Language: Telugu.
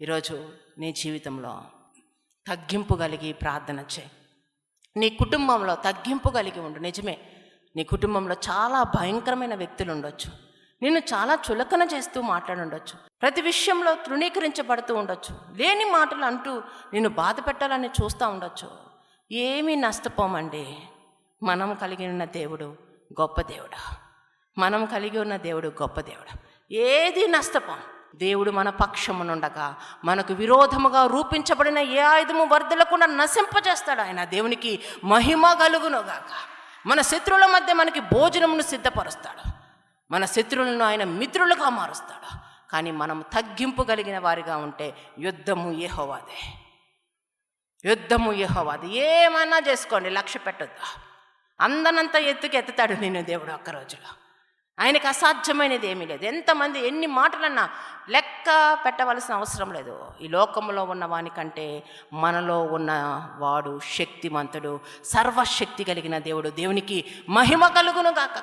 ఈరోజు నీ జీవితంలో తగ్గింపు కలిగి ప్రార్థన చేయి. నీ కుటుంబంలో తగ్గింపు కలిగి ఉండు. నిజమే నీ కుటుంబంలో చాలా భయంకరమైన వ్యక్తులు ఉండొచ్చు. నిన్ను చాలా చులకన చేస్తూ మాట్లాడుండొచ్చు ప్రతి విషయంలో తృణీకరించబడుతూ ఉండొచ్చు. లేని మాటలు అంటూ నిన్ను బాధ పెట్టాలని చూస్తూ ఉండొచ్చు. ఏమీ నష్టపోమండి. మనం కలిగి ఉన్న దేవుడు గొప్ప దేవుడు. మనం కలిగి ఉన్న దేవుడు గొప్ప దేవుడు. ఏది నష్టపోం దేవుడు మన పక్షమునుండగా మనకు విరోధముగా రూపించబడిన ఏ ఆయుధము వర్ధలకుండా నశింపజేస్తాడు ఆయన. దేవునికి మహిమ కలుగునుగాక. మన శత్రువుల మధ్య మనకి భోజనమును సిద్ధపరుస్తాడు. మన శత్రువులను ఆయన మిత్రులుగా మారుస్తాడు. కానీ మనం తగ్గింపు కలిగిన వారిగా ఉంటే యుద్ధము ఏహోవాదే యుద్ధము ఏహోవాది ఏమన్నా చేసుకోండి లక్ష్య పెట్టొద్దు. అందనంత ఎత్తుకి ఎత్తుతాడు నేను దేవుడు ఒక్క రోజులో ఆయనకు అసాధ్యమైనది ఏమీ లేదు. ఎంతమంది ఎన్ని మాటలన్నా లెక్క పెట్టవలసిన అవసరం లేదు. ఈ లోకంలో ఉన్న వానికంటే మనలో ఉన్న వాడు శక్తిమంతుడు సర్వశక్తి కలిగిన దేవుడు దేవునికి మహిమ కలుగును గాక.